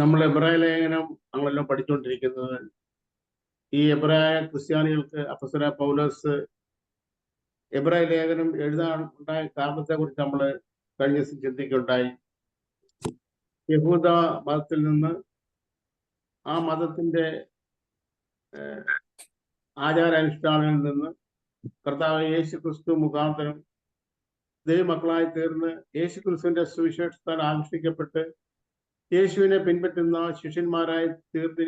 നമ്മൾ എബ്രായ ലേഖനം ആണല്ലോ പഠിച്ചുകൊണ്ടിരിക്കുന്നത് ഈ എബ്രായ ക്രിസ്ത്യാനികൾക്ക് അപ്പസര പൗലോസ് എബ്രായ ലേഖനം എഴുതാൻ ഉണ്ടായ കാരണത്തെ കുറിച്ച് നമ്മൾ കഴിഞ്ഞ ദിവസം ചിന്തിക്കുകയുണ്ടായി. യഹൂദ മതത്തിൽ നിന്ന് ആ മതത്തിന്റെ ആചാരാനുഷ്ഠാനങ്ങളിൽ നിന്ന് കർത്താവ് യേശു ക്രിസ്തു മുഖാന്തരം ദൈവമക്കളായി തീർന്ന് യേശു ക്രിസ്തുവിന്റെ സുവിശേഷത്താൽ ആകർഷിക്കപ്പെട്ട് യേശുവിനെ പിൻപറ്റുന്ന ശിഷ്യന്മാരായി തീർത്തി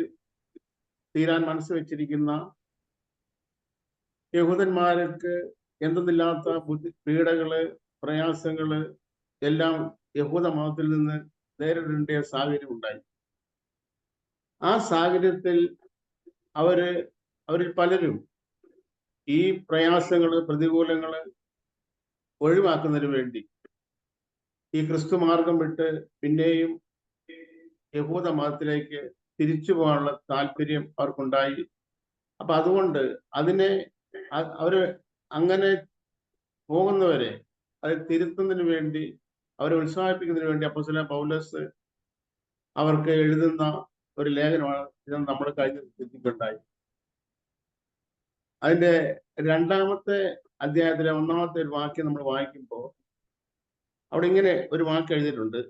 തീരാൻ മനസ്സ് വെച്ചിരിക്കുന്ന യഹൂദന്മാർക്ക് എന്തെന്നില്ലാത്ത ബുദ്ധി പീഡകൾ പ്രയാസങ്ങൾ എല്ലാം യഹൂദ മതത്തിൽ നിന്ന് നേരിടേണ്ട സാഹചര്യം ഉണ്ടായി. ആ സാഹചര്യത്തിൽ അവർ അവരിൽ പലരും ഈ പ്രയാസങ്ങൾ പ്രതികൂലങ്ങൾ ഒഴിവാക്കുന്നതിന് വേണ്ടി ഈ ക്രിസ്തു മാർഗം വിട്ട് പിന്നെയും യഹൂദ മതത്തിലേക്ക് തിരിച്ചു പോകാനുള്ള താല്പര്യം അവർക്കുണ്ടായി. അപ്പൊ അതുകൊണ്ട് അതിനെ അവർ അങ്ങനെ പോകുന്നവരെ അത് തിരുത്തുന്നതിന് വേണ്ടി അവരെ ഉത്സാഹിപ്പിക്കുന്നതിന് വേണ്ടി അപ്പോസല പൗലസ് അവർക്ക് എഴുതുന്ന ഒരു ലേഖനമാണ് ഇത് നമ്മൾ കഴിഞ്ഞ ചിന്തിക്കുണ്ടായി അതിന്റെ രണ്ടാമത്തെ അധ്യായത്തിലെ ഒന്നാമത്തെ ഒരു വാക്യം നമ്മൾ വായിക്കുമ്പോൾ അവിടെ ഇങ്ങനെ ഒരു വാക്ക് എഴുതിയിട്ടുണ്ട്.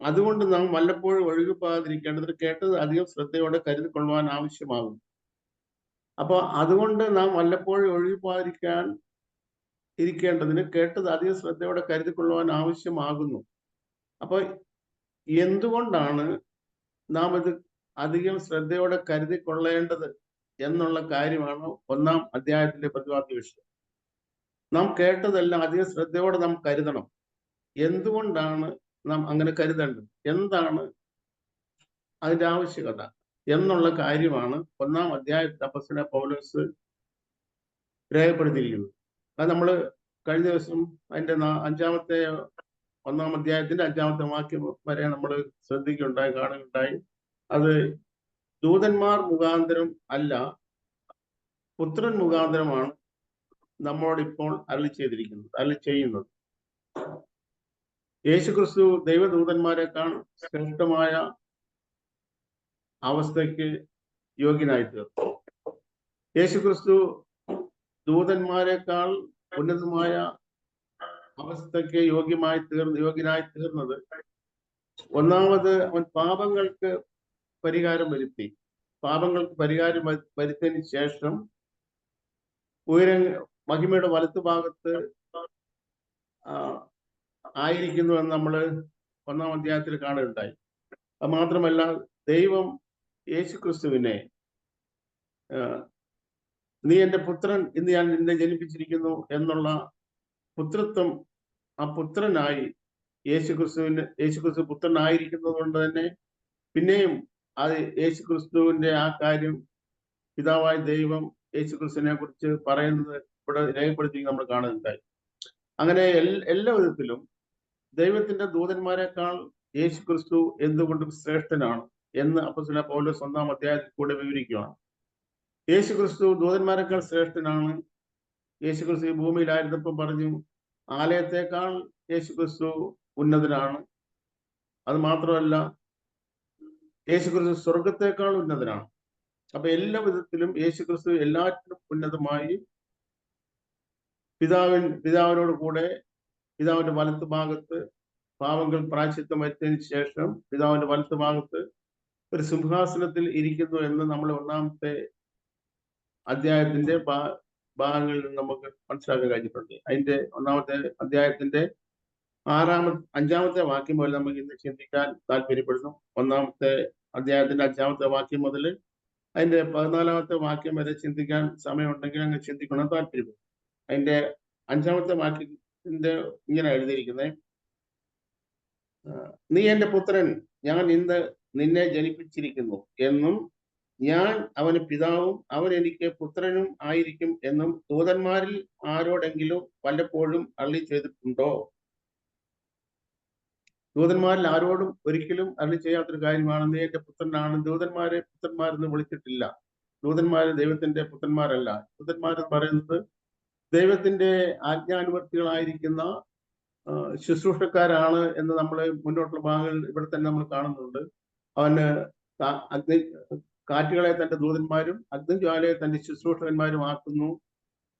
അതുകൊണ്ട് നാം വല്ലപ്പോഴും ഒഴുകിപ്പോകാതിരിക്കേണ്ടത് കേട്ടത് അധികം ശ്രദ്ധയോടെ കരുതിക്കൊള്ളുവാൻ ആവശ്യമാകും അപ്പൊ അതുകൊണ്ട് നാം വല്ലപ്പോഴും ഒഴുകിപ്പോകാതിരിക്കാൻ ഇരിക്കേണ്ടതിന് കേട്ടത് അധികം ശ്രദ്ധയോടെ കരുതിക്കൊള്ളുവാൻ ആവശ്യമാകുന്നു. അപ്പൊ എന്തുകൊണ്ടാണ് നാം ഇത് അധികം ശ്രദ്ധയോടെ കരുതിക്കൊള്ളേണ്ടത് എന്നുള്ള കാര്യമാണ് ഒന്നാം അധ്യായത്തിന്റെ പ്രതിപാദ്യ വിഷയം. നാം കേട്ടതെല്ലാം അധികം ശ്രദ്ധയോടെ നാം കരുതണം. എന്തുകൊണ്ടാണ് നാം അങ്ങനെ കരുതേണ്ടത്. എന്താണ് അതിന്റെ ആവശ്യകത? എന്നുള്ള കാര്യമാണ് ഒന്നാം അധ്യായത്തിൽ അപ്പസ്തലൻ പൗലോസ് രേഖപ്പെടുത്തിയിരിക്കുന്നത്. അത് നമ്മൾ കഴിഞ്ഞ ദിവസം അതിന്റെ അഞ്ചാമത്തെ ഒന്നാം അധ്യായത്തിന്റെ അഞ്ചാമത്തെ വാക്യം വരെ നമ്മൾ ശ്രദ്ധിക്കുകയുണ്ടായി കാണുകയുണ്ടായി. അത് ദൂതന്മാർ മുഖാന്തരം അല്ല പുത്രൻ മുഖാന്തരമാണ് നമ്മോട് ഇപ്പോൾ അരളി ചെയ്തിരിക്കുന്നത് അരളി ചെയ്യുന്നത്. യേശുക്രിസ്തു ദൈവദൂതന്മാരെക്കാൾ ശ്രേഷ്ഠമായ അവസ്ഥയ്ക്ക് യോഗ്യനായി തീർന്നു യേശുക്രിസ്തു ദൂതന്മാരെക്കാൾ ഉന്നതമായ അവസ്ഥയ്ക്ക് യോഗ്യമായി തീർന്ന് യോഗ്യനായി തീർന്നത് ഒന്നാമത് അവൻ പാപങ്ങൾക്ക് പരിഹാരം വരുത്തി. പാപങ്ങൾക്ക് പരിഹാരം വരു- വരുത്തിയതിന് ശേഷം ഉയര മഹിമയുടെ വലത്തുഭാഗത്ത് ആയിരിക്കുന്നു എന്ന് നമ്മൾ ഒന്നാം അധ്യായത്തിൽ കാണുകയുണ്ടായി. അത് മാത്രമല്ല ദൈവം യേശു ക്രിസ്തുവിനെ നീ എന്റെ പുത്രൻ ഇന്ന് ഞാൻ നിന്നെ ജനിപ്പിച്ചിരിക്കുന്നു എന്നുള്ള പുത്രത്വം ആ പുത്രനായി യേശു ക്രിസ്തുവിന് യേശു ക്രിസ്തു പുത്രനായിരിക്കുന്നത് കൊണ്ട് തന്നെ പിന്നെയും അത് യേശു ക്രിസ്തുവിന്റെ ആ കാര്യം പിതാവായ ദൈവം യേശു ക്രിസ്തുവിനെ കുറിച്ച് പറയുന്നത് ഇവിടെ രേഖപ്പെടുത്തി നമ്മൾ കാണുന്നുണ്ടായി അങ്ങനെ എല്ലാ വിധത്തിലും ദൈവത്തിന്റെ ദൂതന്മാരെക്കാൾ യേശു ക്രിസ്തു എന്തുകൊണ്ടും ശ്രേഷ്ഠനാണ് എന്ന് അപ്പസ്തലൻ പൗലോസ് ഒന്നാം അധ്യായത്തിൽ കൂടെ വിവരിക്കുകയാണ്. യേശു ക്രിസ്തു ദൂതന്മാരെക്കാൾ ശ്രേഷ്ഠനാണ്. യേശു ക്രിസ്തു ഈ ഭൂമിയിലായിരുന്നപ്പോൾ പറഞ്ഞു ആലയത്തെക്കാൾ യേശു ക്രിസ്തു ഉന്നതനാണ്. അത് മാത്രമല്ല യേശു ക്രിസ്തു സ്വർഗത്തെക്കാൾ ഉന്നതനാണ്. അപ്പൊ എല്ലാ വിധത്തിലും യേശു ക്രിസ്തു എല്ലാറ്റിനും ഉന്നതമായി പിതാവിൻ പിതാവിനോട് കൂടെ പിതാവിന്റെ വലത്ത് ഭാഗത്ത് പാവങ്ങൾ പ്രായച്ചിത്തം വരുത്തിയതിനു ശേഷം പിതാവിന്റെ വലത്ത് ഭാഗത്ത് ഒരു സിംഹാസനത്തിൽ ഇരിക്കുന്നു എന്ന് നമ്മൾ ഒന്നാമത്തെ അധ്യായത്തിന്റെ ഭാഗങ്ങളിൽ നമുക്ക് മനസ്സിലാക്കാൻ കഴിഞ്ഞിട്ടുണ്ട്. അതിന്റെ ഒന്നാമത്തെ അധ്യായത്തിന്റെ ആറാമത്തെ അഞ്ചാമത്തെ വാക്യം പോലെ നമുക്ക് ഇന്ന് ചിന്തിക്കാൻ താല്പര്യപ്പെടുന്നു. ഒന്നാമത്തെ അധ്യായത്തിന്റെ അഞ്ചാമത്തെ വാക്യം മുതൽ അതിന്റെ പതിനാലാമത്തെ വാക്യം വരെ ചിന്തിക്കാൻ സമയമുണ്ടെങ്കിൽ അങ്ങ് ചിന്തിക്കണം താല്പര്യപ്പെടും അതിന്റെ അഞ്ചാമത്തെ വാക്യത്തിന്റെ ഇങ്ങനെ എഴുതിയിരിക്കുന്നത് നീ എന്റെ പുത്രൻ ഞാൻ ഇന്ന് നിന്നെ ജനിപ്പിച്ചിരിക്കുന്നു എന്നും ഞാൻ അവന് പിതാവും അവൻ എനിക്ക് പുത്രനും ആയിരിക്കും എന്നും ദൂതന്മാരിൽ ആരോടെങ്കിലും വല്ലപ്പോഴും അള്ളി ചെയ്തിട്ടുണ്ടോ? ദൂതന്മാരിൽ ആരോടും ഒരിക്കലും അള്ളി ചെയ്യാത്തൊരു കാര്യമാണ് നീ എന്റെ പുത്രനാണ് ദൂതന്മാരെ പുത്രന്മാരെന്ന് വിളിച്ചിട്ടില്ല. ദൂതന്മാര് ദൈവത്തിന്റെ പുത്രന്മാരല്ല. ദൂതന്മാരെന്ന് പറയുന്നത് ദൈവത്തിന്റെ ആജ്ഞാനുവർത്തികളായിരിക്കുന്ന ശുശ്രൂഷക്കാരാണ് എന്ന് നമ്മൾ മുന്നോട്ടുള്ള ഭാഗങ്ങളിൽ ഇവിടെ തന്നെ നമ്മൾ കാണുന്നുണ്ട്. അവന് അഗ്നി കാറ്റുകളെ തന്റെ ദൂതന്മാരും അഗ്നിജ്വാലയെ തന്റെ ശുശ്രൂഷകന്മാരും ആക്കുന്നു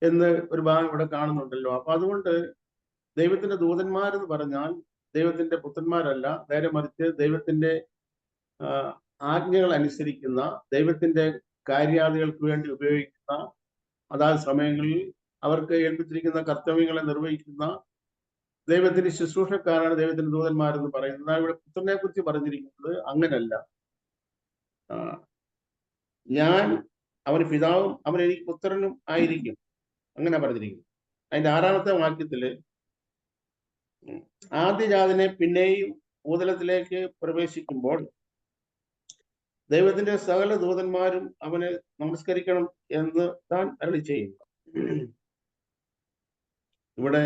എന്ന് ഒരു ഭാഗം ഇവിടെ കാണുന്നുണ്ടല്ലോ. അപ്പൊ അതുകൊണ്ട് ദൈവത്തിന്റെ ദൂതന്മാരെന്ന് പറഞ്ഞാൽ ദൈവത്തിന്റെ പുത്രന്മാരല്ല നേരെ മറിച്ച് ദൈവത്തിന്റെ ആജ്ഞകൾ അനുസരിക്കുന്ന ദൈവത്തിന്റെ കാര്യാദികൾക്ക് വേണ്ടി ഉപയോഗിക്കുന്ന അതാത് സമയങ്ങളിൽ അവർക്ക് ഏൽപ്പിച്ചിരിക്കുന്ന കർത്തവ്യങ്ങളെ നിർവഹിക്കുന്ന ദൈവത്തിന്റെ ശുശ്രൂഷക്കാരാണ് ദൈവത്തിന്റെ ദൂതന്മാരെന്ന് പറയുന്നത്. ഇവിടെ പുത്രനെ കുറിച്ച് പറഞ്ഞിരിക്കുന്നത് അങ്ങനല്ല. ഞാൻ അവന് പിതാവും അവൻ എനിക്ക് പുത്രനും ആയിരിക്കും. അങ്ങനെ പറഞ്ഞിരിക്കുന്നു. അതിന്റെ ആറാമത്തെ വാക്യത്തിൽ ആദ്യജാതനെ പിന്നെയും ഭൂതലത്തിലേക്ക് പ്രവേശിക്കുമ്പോൾ ദൈവത്തിന്റെ സകല ദൂതന്മാരും അവനെ നമസ്കരിക്കണം എന്ന് താൻ അരളി ചെയ്യുന്നു. ഇവിടെ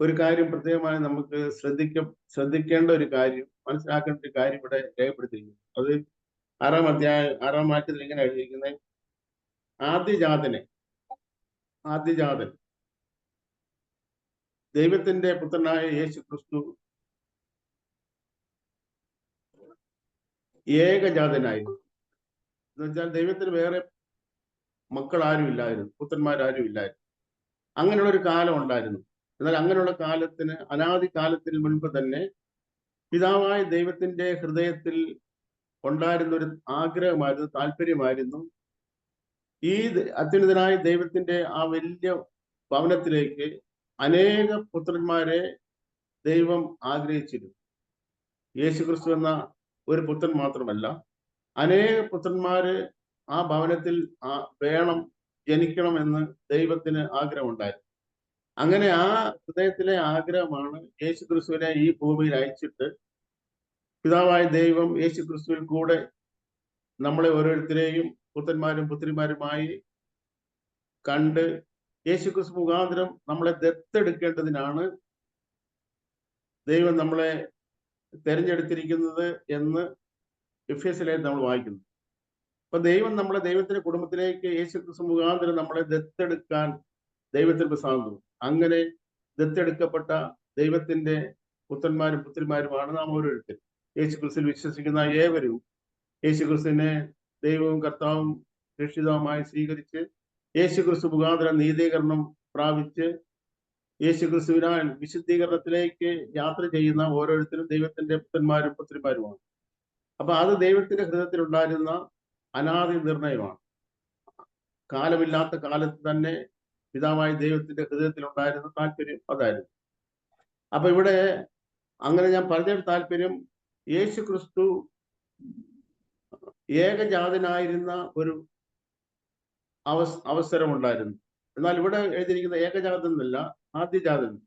ഒരു കാര്യം പ്രത്യേകമായി നമുക്ക് ശ്രദ്ധിക്ക ശ്രദ്ധിക്കേണ്ട ഒരു കാര്യം മനസ്സിലാക്കേണ്ട ഒരു കാര്യം ഇവിടെ രേഖപ്പെടുത്തിയിരിക്കുന്നു. അത് ആറാം അധ്യായ ആറാം വാക്യത്തിൽ ഇങ്ങനെ എഴുതിയിരിക്കുന്നത്? ആദ്യജാതനെ ആദ്യജാതൻ ദൈവത്തിന്റെ പുത്രനായ യേശു ക്രിസ്തു ഏകജാതനായിരുന്നു എന്ന് വെച്ചാൽ ദൈവത്തിന് വേറെ മക്കൾ ആരും ഇല്ലായിരുന്നു പുത്രന്മാരാരും ഇല്ലായിരുന്നു. അങ്ങനെയുള്ള ഒരു കാലം ഉണ്ടായിരുന്നു. എന്നാൽ അങ്ങനെയുള്ള കാലത്തിന് അനാദി കാലത്തിന് മുൻപ് തന്നെ പിതാവായ ദൈവത്തിന്റെ ഹൃദയത്തിൽ ഉണ്ടായിരുന്ന ഒരു ആഗ്രഹമായിരുന്നു താല്പര്യമായിരുന്നു. ഈ അത്യുന്നതനായ ദൈവത്തിന്റെ ആ വലിയ ഭവനത്തിലേക്ക് അനേക പുത്രന്മാരെ ദൈവം ആഗ്രഹിച്ചിരുന്നു. യേശു ക്രിസ്തു എന്ന ഒരു പുത്രൻ മാത്രമല്ല അനേക പുത്രന്മാര് ആ ഭവനത്തിൽ ആ വേണം ജനിക്കണം എന്ന് ദൈവത്തിന് ആഗ്രഹമുണ്ടായിരുന്നു. അങ്ങനെ ആ ഹൃദയത്തിലെ ആഗ്രഹമാണ് യേശു ക്രിസ്തുവിനെ ഈ ഭൂമിയിൽ അയച്ചിട്ട് പിതാവായ ദൈവം യേശു ക്രിസ്തുവിൽ കൂടെ നമ്മളെ ഓരോരുത്തരെയും പുത്രന്മാരും പുത്രിമാരുമായി കണ്ട് യേശു ക്രിസ്തു മുഖാന്തരം നമ്മളെ ദത്തെടുക്കേണ്ടതിനാണ് ദൈവം നമ്മളെ തെരഞ്ഞെടുത്തിരിക്കുന്നത് എന്ന് എഫ് എഫ്എസിലേക്ക് നമ്മൾ വായിക്കുന്നു. അപ്പൊ ദൈവം നമ്മളെ ദൈവത്തിന്റെ കുടുംബത്തിലേക്ക് യേശു ക്രിസ്തു മുഖാന്തരം നമ്മളെ ദത്തെടുക്കാൻ ദൈവത്തിന് സാധിക്കും അങ്ങനെ ദത്തെടുക്കപ്പെട്ട ദൈവത്തിന്റെ പുത്രന്മാരും പുത്രിമാരുമാണ് നാം ഓരോരുത്തർ യേശു ക്രിസ്തുവിൽ വിശ്വസിക്കുന്ന ഏവരും യേശു ക്രിസ്തുവിനെ ദൈവവും കർത്താവും രക്ഷിതാവുമായി സ്വീകരിച്ച് യേശു ക്രിസ്തു മുഖാന്തരം നീതീകരണം പ്രാപിച്ച് യേശു ക്രിസ്തുവിനാൽ വിശുദ്ധീകരണത്തിലേക്ക് യാത്ര ചെയ്യുന്ന ഓരോരുത്തരും ദൈവത്തിന്റെ പുത്രന്മാരും പുത്രിമാരുമാണ്. അപ്പൊ അത് ദൈവത്തിന്റെ ഹൃദയത്തിലുണ്ടായിരുന്ന അനാദി നിർണയമാണ്. കാലമില്ലാത്ത കാലത്ത് തന്നെ പിതാവായ ദൈവത്തിന്റെ ഹൃദയത്തിൽ ഉണ്ടായിരുന്ന താല്പര്യം അതായിരുന്നു. അപ്പൊ ഇവിടെ അങ്ങനെ ഞാൻ പറഞ്ഞൊരു താല്പര്യം യേശു ക്രിസ്തു ഏകജാതനായിരുന്ന ഒരു അവസ് അവസരമുണ്ടായിരുന്നു. എന്നാൽ ഇവിടെ എഴുതിയിരിക്കുന്ന ഏകജാതൻ എന്നല്ല ആദ്യജാതൻ.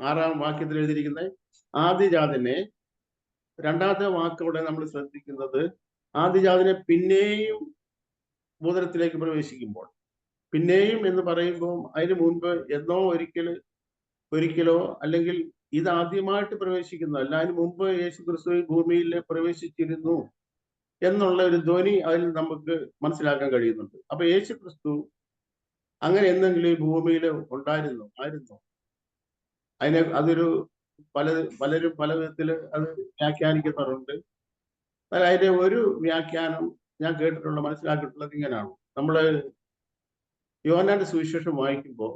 ആറാം വാക്യത്തിൽ എഴുതിയിരിക്കുന്ന ആദ്യജാതനെ രണ്ടാമത്തെ വാക്കോടെ നമ്മൾ ശ്രദ്ധിക്കുന്നത് ആദിജാതിനെ പിന്നെയും ഭൂതലത്തിലേക്ക് പ്രവേശിക്കുമ്പോൾ. പിന്നെയും എന്ന് പറയുമ്പോൾ അതിനു മുൻപ് എന്നോ ഒരിക്കൽ ഒരിക്കലോ അല്ലെങ്കിൽ ഇത് ആദ്യമായിട്ട് പ്രവേശിക്കുന്നതല്ല അതിന് മുമ്പ് യേശു ക്രിസ്തു ഭൂമിയിൽ പ്രവേശിച്ചിരുന്നു എന്നുള്ള ഒരു ധ്വനി അതിൽ നമുക്ക് മനസ്സിലാക്കാൻ കഴിയുന്നുണ്ട്. അപ്പൊ യേശു ക്രിസ്തു അങ്ങനെ എന്തെങ്കിലും ഈ ഭൂമിയിൽ ഉണ്ടായിരുന്നു? ആയിരുന്നു? അതിനെ അതൊരു പല പലരും പല വിധത്തിൽ അത് വ്യാഖ്യാനിക്കുന്നവരുണ്ട് എന്നാൽ അതിന്റെ ഒരു വ്യാഖ്യാനം ഞാൻ കേട്ടിട്ടുള്ള മനസ്സിലാക്കിയിട്ടുള്ളത് ഇങ്ങനെയാണ് നമ്മൾ യോനാന്റെ സുവിശേഷം വായിക്കുമ്പോൾ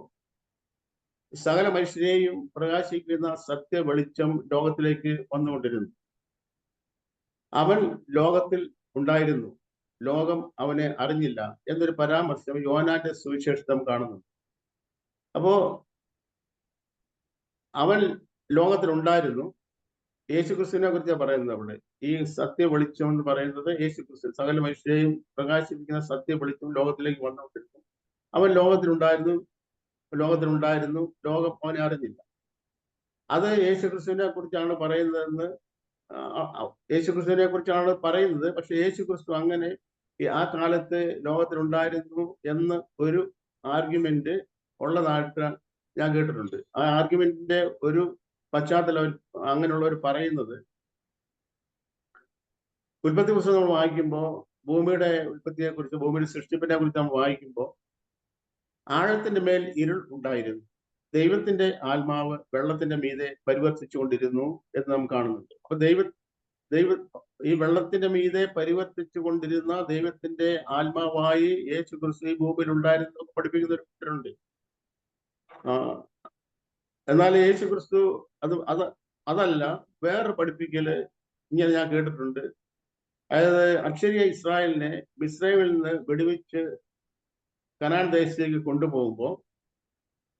സകല മനുഷ്യരെയും പ്രകാശിക്കുന്ന സത്യ വെളിച്ചം ലോകത്തിലേക്ക് വന്നുകൊണ്ടിരുന്നു. അവൻ ലോകത്തിൽ ഉണ്ടായിരുന്നു. ലോകം അവനെ അറിഞ്ഞില്ല എന്നൊരു പരാമർശം യോനാന്റെ സുവിശേഷം കാണുന്നുണ്ട്. അപ്പോ അവൻ ലോകത്തിൽ ഉണ്ടായിരുന്നു യേശു ക്രിസ്തുവിനെ കുറിച്ച് പറയുന്നത് അവിടെ. ഈ സത്യ വെളിച്ചം എന്ന് പറയുന്നത് യേശു ക്രിസ്തു സകല മനുഷ്യരെയും പ്രകാശിപ്പിക്കുന്ന സത്യ വെളിച്ചം ലോകത്തിലേക്ക് വന്നുകൊണ്ടിരുന്നു അവൻ ലോകത്തിലുണ്ടായിരുന്നു ലോകത്തിലുണ്ടായിരുന്നു ലോകം അവനെ അറിഞ്ഞില്ല. അത് യേശു ക്രിസ്തുവിനെ കുറിച്ചാണ് പറയുന്നതെന്ന് യേശു ക്രിസ്തുവിനെ കുറിച്ചാണ് പറയുന്നത്. പക്ഷെ യേശു ക്രിസ്തു അങ്ങനെ ആ കാലത്ത് ലോകത്തിലുണ്ടായിരുന്നു എന്ന് ഒരു ആർഗ്യുമെന്റ് ഉള്ളതായിട്ട് ഞാൻ കേട്ടിട്ടുണ്ട്. ആ ആർഗ്യുമെന്റിന്റെ ഒരു പശ്ചാത്തലം അങ്ങനെയുള്ളവർ പറയുന്നത്. ഉൽപ്പത്തി പുസ്തകം നമ്മൾ വായിക്കുമ്പോൾ ഭൂമിയുടെ ഉൽപ്പത്തിയെ കുറിച്ച് ഭൂമിയുടെ സൃഷ്ടിപ്പിനെ കുറിച്ച് നമ്മൾ വായിക്കുമ്പോൾ ആഴത്തിന്റെ മേൽ ഇരുൾ ഉണ്ടായിരുന്നു. ദൈവത്തിന്റെ ആത്മാവ് വെള്ളത്തിന്റെ മീതെ പരിവർത്തിച്ചുകൊണ്ടിരുന്നു എന്ന് നാം കാണുന്നുണ്ട്. അപ്പൊ ദൈവ ദൈവ ഈ വെള്ളത്തിന്റെ മീതെ പരിവർത്തിച്ചു കൊണ്ടിരുന്ന ദൈവത്തിന്റെ ആത്മാവായി യേശു ക്രിസ്തു ഈ ഭൂമിയിൽ ഉണ്ടായിരുന്നു പഠിപ്പിക്കുന്ന ഒരു കൂട്ടരുണ്ട് എന്നാൽ യേശു ക്രിസ്തു അത് അത് അതല്ല വേറെ പഠിപ്പിക്കൽ ഇങ്ങനെ ഞാൻ കേട്ടിട്ടുണ്ട്. അതായത് അക്ഷരീയ ഇസ്രായേലിനെ മിസ്രൈമിൽ നിന്ന് വെടിവെച്ച് കനാൻ ദേശത്തേക്ക് കൊണ്ടുപോകുമ്പോൾ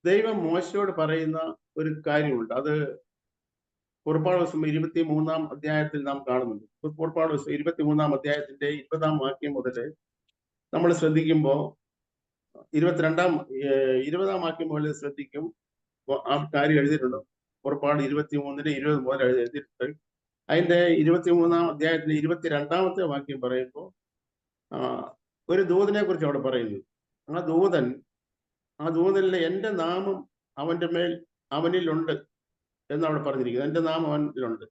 ദൈവം മോശയോട് പറയുന്ന ഒരു കാര്യമുണ്ട്. അത് പുറപ്പാട് ദിവസം ഇരുപത്തി മൂന്നാം അധ്യായത്തിൽ നാം കാണുന്നുണ്ട്. പുറപ്പാട് ദിവസം ഇരുപത്തി മൂന്നാം അധ്യായത്തിന്റെ ഇരുപതാം വാക്യം മുതൽ നമ്മൾ ശ്രദ്ധിക്കുമ്പോൾ ഇരുപത്തിരണ്ടാം ഇരുപതാം വാക്യം മുതൽ ശ്രദ്ധിക്കും. ആ കാര്യം എഴുതിയിട്ടുണ്ട്. പുറപ്പാട് ഇരുപത്തി മൂന്നിന് ഇരുപത് മുതൽ എഴുതിയിട്ടുണ്ട്. അതിന്റെ ഇരുപത്തി മൂന്നാം അധ്യായത്തിന്റെ ഇരുപത്തിരണ്ടാമത്തെ വാക്യം പറയുമ്പോൾ ഒരു ദൂതനെ കുറിച്ച് അവിടെ പറയുന്നു. ആ ദൂതൻ ആ ദൂതനിലെ എന്റെ നാമം അവന്റെ മേൽ അവനിലുണ്ട് എന്ന് അവിടെ പറഞ്ഞിരിക്കുന്നത് എന്റെ നാമം അവനിലുണ്ട്.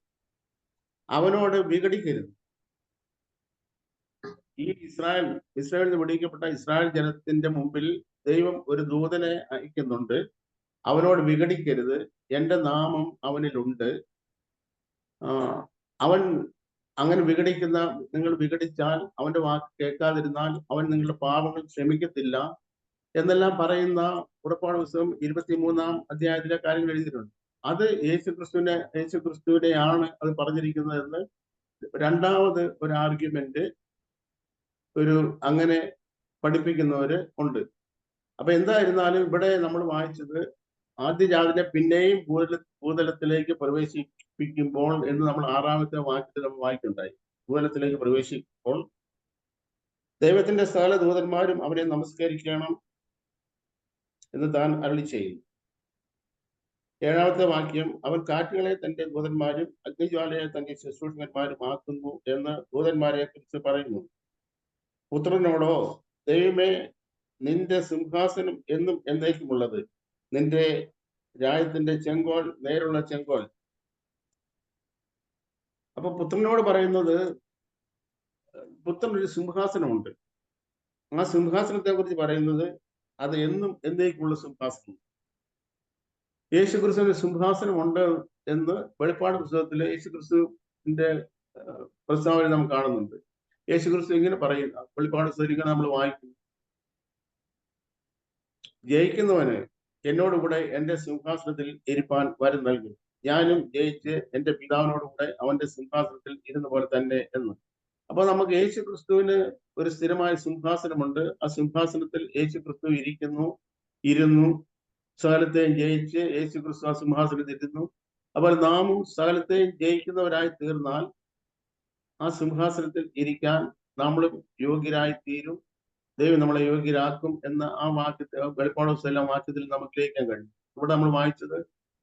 അവനോട് വിഘടിക്കരുത്. ഈ ഇസ്രായേൽ ഇസ്രായേലിൽ വിടിക്കപ്പെട്ട ഇസ്രായേൽ ജനത്തിന്റെ മുമ്പിൽ ദൈവം ഒരു ദൂതനെ അയക്കുന്നുണ്ട്. അവനോട് വിഘടിക്കരുത്. എന്റെ നാമം അവനിലുണ്ട്. അവൻ അങ്ങനെ വിഘടിക്കുന്ന നിങ്ങൾ വിഘടിച്ചാൽ അവന്റെ വാക്ക് കേൾക്കാതിരുന്നാൽ അവൻ നിങ്ങളുടെ പാപങ്ങൾ ക്ഷമിക്കത്തില്ല എന്നെല്ലാം പറയുന്ന പുറപ്പാട് പുസ്തകം ഇരുപത്തിമൂന്നാം അധ്യായത്തിലെ കാര്യങ്ങൾ എഴുതിയിട്ടുണ്ട്. അത് യേശു ക്രിസ്തുവിനെ യേശു ക്രിസ്തുവിനെയാണ് അത് പറഞ്ഞിരിക്കുന്നത് എന്ന് രണ്ടാമത് ഒരു ആർഗ്യുമെന്റ് ഒരു അങ്ങനെ പഠിപ്പിക്കുന്നവര് ഉണ്ട്. അപ്പൊ എന്തായിരുന്നാലും ഇവിടെ നമ്മൾ വായിച്ചത് ആദ്യ ജാതിനെ പിന്നെയും ഭൂതല ഭൂതലത്തിലേക്ക് പ്രവേശിപ്പിക്കുമ്പോൾ എന്ന് നമ്മൾ ആറാമത്തെ വാക്യത്തിൽ നമ്മൾ വായിക്കുണ്ടായി ഭൂതലത്തിലേക്ക് പ്രവേശിക്കുമ്പോൾ ദൈവത്തിന്റെ സകല ദൂതന്മാരും അവരെ നമസ്കരിക്കണം എന്ന് താൻ അരളി ചെയ്യുന്നു ഏഴാമത്തെ വാക്യം അവൻ കാറ്റുകളെ തന്റെ ദൂതന്മാരും അഗ്നിജ്വാലയെ തന്റെ ശുശ്രൂഷകന്മാരും ആക്കുന്നു എന്ന് ദൂതന്മാരെ കുറിച്ച് പറയുന്നു. പുത്രനോടോ ദൈവമേ നിന്റെ സിംഹാസനം എന്നും എന്നേക്കുമുള്ളത്. നിന്റെ രാജ്യത്തിന്റെ ചെങ്കോൽ നേരുള്ള ചെങ്കോൽ. അപ്പൊ പുത്രനോട് പറയുന്നത് പുത്രൻ ഒരു സിംഹാസനമുണ്ട്. ആ സിംഹാസനത്തെ കുറിച്ച് പറയുന്നത് അത് എന്നും എന്തേക്കുള്ള സിംഹാസനം യേശു ക്രിസ്തുവിന്റെ സിംഹാസനം ഉണ്ട് എന്ന് വെളിപ്പാട് പുസ്തകത്തിലെ യേശു ക്രിസ്തുവിന്റെ പ്രസ്താവന നാം കാണുന്നുണ്ട്. യേശു ക്രിസ്തു ഇങ്ങനെ പറയുന്ന വെളിപ്പാട് പുസ്തകം ഇങ്ങനെ നമ്മൾ വായിക്കും ജയിക്കുന്നവന് എന്നോടുകൂടെ എന്റെ സിംഹാസനത്തിൽ ഇരിപ്പാൻ വരം നൽകും. ഞാനും ജയിച്ച് എന്റെ പിതാവിനോടുകൂടെ അവന്റെ സിംഹാസനത്തിൽ ഇരുന്ന പോലെ തന്നെ എന്ന്. അപ്പോൾ നമുക്ക് യേശു ക്രിസ്തുവിന് ഒരു സ്ഥിരമായ സിംഹാസനമുണ്ട്. ആ സിംഹാസനത്തിൽ യേശു ക്രിസ്തു ഇരിക്കുന്നു ഇരുന്നു സകലത്തെയും ജയിച്ച് യേശു ക്രിസ്തു ആ സിംഹാസനത്തിൽ ഇരുന്നു. അപ്പോൾ നാമും സകലത്തെയും ജയിക്കുന്നവരായി തീർന്നാൽ ആ സിംഹാസനത്തിൽ ഇരിക്കാൻ നമ്മളും യോഗ്യരായി തീരും ദൈവം നമ്മളെ യോഗ്യരാക്കും എന്ന ആ വാക്യത്തെ വെളിപ്പാട് എല്ലാം വാക്യത്തിൽ നമുക്ക് ഗ്രഹിക്കാൻ കഴിയും. ഇവിടെ നമ്മൾ വായിച്ചത്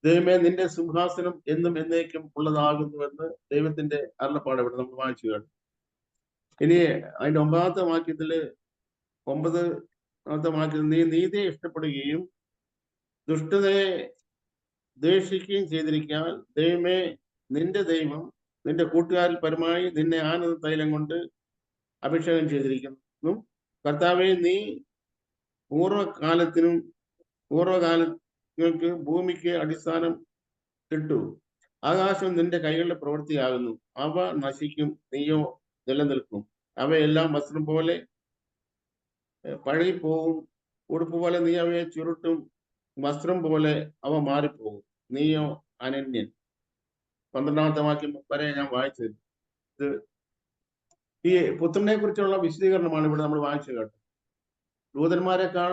ദൈവമേ നിന്റെ സിംഹാസനം എന്നും എന്നേക്കും ഉള്ളതാകുന്നുവെന്ന് ദൈവത്തിന്റെ അരുളപ്പാട് ഇവിടെ നമ്മൾ വായിച്ചു കേട്ടു. ഇനി അതിന്റെ ഒമ്പതാമത്തെ വാക്യത്തിൽ ഒമ്പതാമത്തെ വാക്യത്തിൽ നീ നീതിയെ ഇഷ്ടപ്പെടുകയും ദുഷ്ടതയെ ദ്വേഷിക്കുകയും ചെയ്തിരിക്കാൻ ദൈവമേ നിന്റെ ദൈവം നിന്റെ കൂട്ടുകാരിൽ പരമായി നിന്നെ ആനന്ദ തൈലം കൊണ്ട് അഭിഷേകം ചെയ്തിരിക്കുന്നു. കർത്താവെ നീ പൂർവകാലത്തിനും പൂർവകാലങ്ങൾക്ക് ഭൂമിക്ക് അടിസ്ഥാനം കിട്ടു ആകാശം നിന്റെ കൈകളുടെ പ്രവൃത്തിയാകുന്നു. അവ നശിക്കും. നീയോ നിലനിൽക്കും. അവയെല്ലാം വസ്ത്രം പോലെ പഴകിപ്പോകും. ഉടുപ്പ് പോലെ നീ അവയെ ചുരുട്ടും. വസ്ത്രം പോലെ അവ മാറിപ്പോകും. നീയോ അനന്യൻ. പന്ത്രണ്ടാമത്തെ വാക്യം വരെ ഞാൻ വായിച്ചു ഇത് ഈ പുത്രനെ കുറിച്ചുള്ള വിശദീകരണമാണ് ഇവിടെ നമ്മൾ വായിച്ചു കേട്ടത് ദൂതന്മാരെക്കാൾ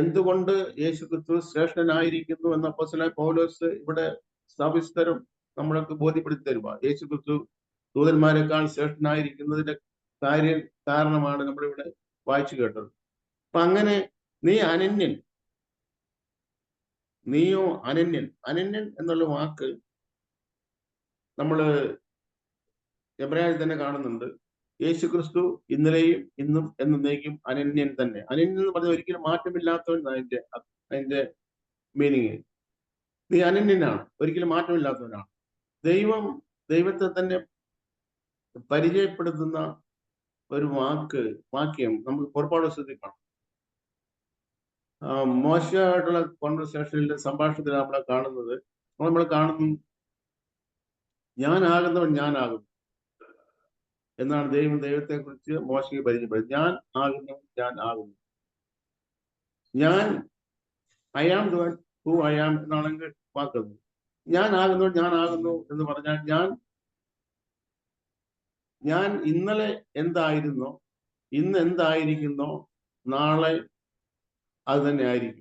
എന്തുകൊണ്ട് യേശു ക്രിസ്തു ശ്രേഷ്ഠനായിരിക്കുന്നു എന്ന അപ്പോസ്തലനായ പൗലോസ് ഇവിടെ സവിസ്തരം നമ്മൾക്ക് ബോധ്യപ്പെടുത്തി തരുക യേശു ക്രിസ്തു ദൂതന്മാരെക്കാൾ ശ്രേഷ്ഠനായിരിക്കുന്നതിന്റെ കാര്യം കാരണമാണ് നമ്മളിവിടെ വായിച്ചു കേട്ടത്. അപ്പൊ അങ്ങനെ നീ അനന്യൻ നീയോ അനന്യൻ അനന്യൻ എന്നുള്ള വാക്ക് നമ്മൾ എബ്രാഹിൽ തന്നെ കാണുന്നുണ്ട്. യേശു ക്രിസ്തു ഇന്നലെയും ഇന്നും എന്നേക്കും അനന്യൻ തന്നെ. അനന്യൻ എന്ന് പറഞ്ഞാൽ ഒരിക്കലും മാറ്റമില്ലാത്തവൻ അതിന്റെ അതിന്റെ മീനിങ് നീ അനന്യനാണ് ഒരിക്കലും മാറ്റമില്ലാത്തവനാണ്. ദൈവം ദൈവത്തെ തന്നെ പരിചയപ്പെടുത്തുന്ന ഒരു വാക്ക് വാക്യം നമുക്ക് പുറപ്പാട് ശ്രദ്ധിക്കണം. മോശമായിട്ടുള്ള കോൺവെർസേഷനിൽ സംഭാഷണത്തിൽ നമ്മളെ കാണുന്നത്. നമ്മൾ കാണുന്നു ഞാനാകുന്നവൻ ഞാനാകുന്നു. എന്നാണ് ദൈവം ദൈവത്തെ കുറിച്ച് മോശയെ പരിചയപ്പെടുന്നത്. ഞാൻ ആകുന്നു ഞാൻ ആകുന്നു. ഞാൻ അയാം ദുവൻ ഹു അയാം എന്നാണെങ്കിൽ വാക്കുന്നത് ഞാൻ ആകുന്നു ഞാൻ ആകുന്നു എന്ന് പറഞ്ഞാൽ ഞാൻ ഞാൻ ഇന്നലെ എന്തായിരുന്നു ഇന്ന് എന്തായിരിക്കുന്നു നാളെ അത് തന്നെ ആയിരിക്കും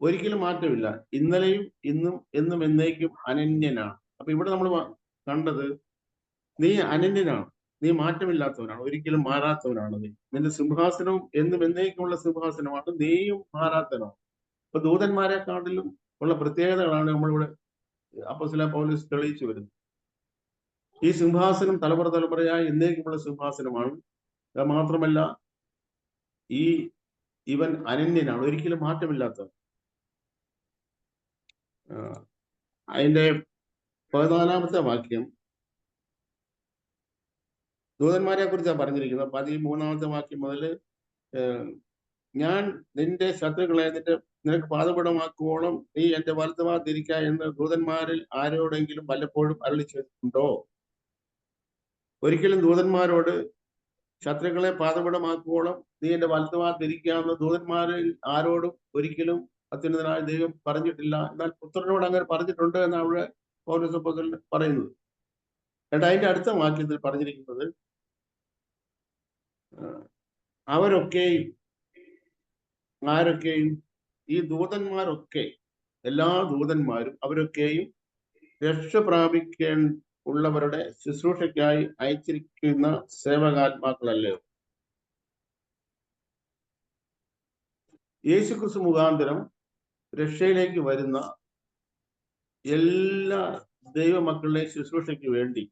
ഒരിക്കലും മാറ്റമില്ല. ഇന്നലെയും ഇന്നും എന്നും എന്നേക്കും അനന്യനാണ്. അപ്പൊ ഇവിടെ നമ്മൾ കണ്ടത് നീ അനന്യനാണ്. നീ മാറ്റമില്ലാത്തവനാണ് ഒരിക്കലും മാറാത്തവനാണ് നീ. നിന്റെ സിംഹാസനവും എന്നും എന്നേക്കുമുള്ള സിംഹാസനമാണ് നീയും മാറാത്തവനാണ്. അപ്പൊ ദൂതന്മാരെക്കാട്ടിലും ഉള്ള പ്രത്യേകതകളാണ് നമ്മളിവിടെ അപ്പസില പൗലീസ് തെളിയിച്ചു വരുന്നത്. ഈ സിംഹാസനം തലമുറ തലമുറയായി എന്നേക്കുമുള്ള സിംഹാസനമാണ്. മാത്രമല്ല ഈ ഇവൻ അനന്യനാണ് ഒരിക്കലും മാറ്റമില്ലാത്തവൻ. അതിന്റെ പതിനാലാമത്തെ വാക്യം ദൂതന്മാരെ കുറിച്ചാണ് പറഞ്ഞിരിക്കുന്നത്. പതിമൂന്നാമത്തെ വാക്യം മുതൽ ഞാൻ നിന്റെ ശത്രുക്കളെ നിന്റെ നിനക്ക് പാതപടമാക്കുവോളം നീ എന്റെ വലത്തുഭാഗത്തിരിക്ക എന്ന് ദൂതന്മാരിൽ ആരോടെങ്കിലും വല്ലപ്പോഴും അരളി ചെയ്തിട്ടുണ്ടോ ഒരിക്കലും ദൂതന്മാരോട് ശത്രുക്കളെ പാതപടമാക്കുവോളം നീ എന്റെ വലത്തുഭാഗത്തിരിക്കാവുന്ന ദൂതന്മാരിൽ ആരോടും ഒരിക്കലും അത്യുന്നതനായ ദൈവം പറഞ്ഞിട്ടില്ല. എന്നാൽ പുത്രനോട് അങ്ങനെ പറഞ്ഞിട്ടുണ്ട് എന്നാണ് അവിടെ പൗരസഭകൾ പറയുന്നത്. എന്നിട്ട് അതിന്റെ അടുത്ത വാക്യത്തിൽ പറഞ്ഞിരിക്കുന്നത് അവരൊക്കെയും ആരൊക്കെയും ഈ ദൂതന്മാരൊക്കെ എല്ലാ ദൂതന്മാരും അവരൊക്കെയും രക്ഷ പ്രാപിക്കാൻ ഉള്ളവരുടെ ശുശ്രൂഷയ്ക്കായി അയച്ചിരിക്കുന്ന സേവകാത്മാക്കളല്ലയോ യേശുക്രിസ്തു മുഖാന്തരം രക്ഷയിലേക്ക് വരുന്ന എല്ലാ ദൈവമക്കളുടെ ശുശ്രൂഷയ്ക്ക് വേണ്ടി